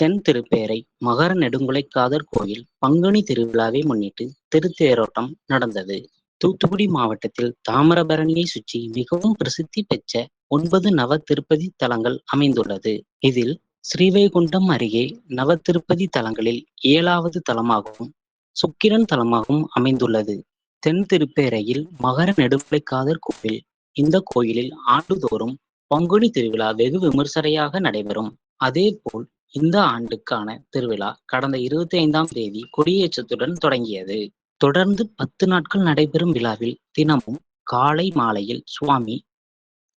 தென் திருப்பேரை மகர நெடுங்குலைக்காதர் கோயில் பங்குனி திருவிழாவை முன்னிட்டு திருத்தேரோட்டம் நடந்தது. தூத்துக்குடி மாவட்டத்தில் தாமிரபரணியை சுற்றி மிகவும் பிரசித்தி பெற்ற ஒன்பது நவ திருப்பதி தலங்கள் அமைந்துள்ளது. இதில் ஸ்ரீவைகுண்டம் அருகே நவ திருப்பதி தலங்களில் ஏழாவது தலமாகவும் சுக்கிரன் தலமாகவும் அமைந்துள்ளது. தென் திருப்பேரையில் மகர நெடுங்குலைக்காதர் கோவில் இந்த கோயிலில் ஆண்டுதோறும் பங்குனி திருவிழா வெகு விமர்சனையாக நடைபெறும். அதேபோல் இந்த ஆண்டுக்கான திருவிழா கடந்த இருபத்தி ஐந்தாம் தேதி கொடியேற்றத்துடன் தொடங்கியது. தொடர்ந்து பத்து நாட்கள் நடைபெறும் விழாவில் தினமும் காலை மாலையில் சுவாமி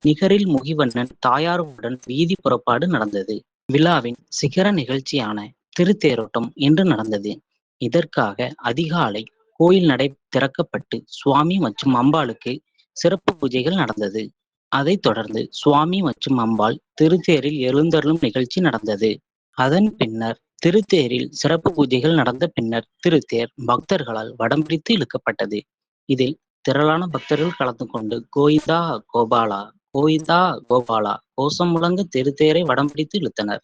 நிகரில் முகிவண்ணன் தாயாருடன் வீதி புறப்பாடு நடந்தது. விழாவின் சிகர நிகழ்ச்சியான திருத்தேரோட்டம் இன்று நடந்தது. இதற்காக அதிகாலை கோயில் நடை திறக்கப்பட்டு சுவாமி மற்றும் அம்பாளுக்கு சிறப்பு பூஜைகள் நடந்தது. அதைத் தொடர்ந்து சுவாமி மற்றும் அம்பாள் திருத்தேரில் எழுந்தருளும் நிகழ்ச்சி நடந்தது. அதன் பின்னர் திருத்தேரில் சிறப்பு பூஜைகள் நடந்த பின்னர் திருத்தேர் பக்தர்களால் வடம் பிடித்து இழுக்கப்பட்டது. இதில் திரளான பக்தர்கள் கலந்து கொண்டு கோயிதா கோபாலா கோயிதா கோபாலா கோஷம் முழங்க திருத்தேரை வடம் பிடித்து இழுத்தனர்.